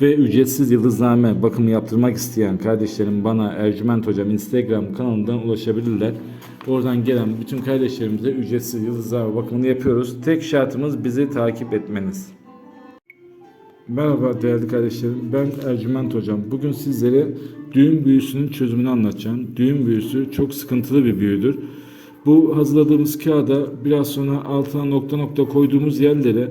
Ve ücretsiz yıldızname bakımı yaptırmak isteyen kardeşlerim bana Ercüment Hocam Instagram kanalından ulaşabilirler. Oradan gelen bütün kardeşlerimize ücretsiz yıldızname bakımını yapıyoruz. Tek şartımız bizi takip etmeniz. Merhaba değerli kardeşlerim. Ben Ercüment Hocam. Bugün sizlere düğün büyüsünün çözümünü anlatacağım. Düğün büyüsü çok sıkıntılı bir büyüdür. Bu hazırladığımız kağıda biraz sonra altına nokta nokta koyduğumuz yerlere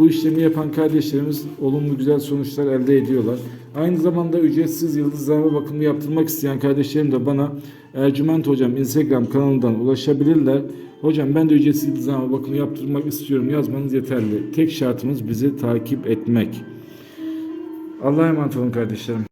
Bu işlemi yapan kardeşlerimiz olumlu güzel sonuçlar elde ediyorlar. Aynı zamanda ücretsiz yıldızlama bakımı yaptırmak isteyen kardeşlerim de bana Ercüment Hocam Instagram kanalından ulaşabilirler. Hocam ben de ücretsiz yıldızlama bakımı yaptırmak istiyorum yazmanız yeterli. Tek şartımız bizi takip etmek. Allah'a emanet olun kardeşlerim.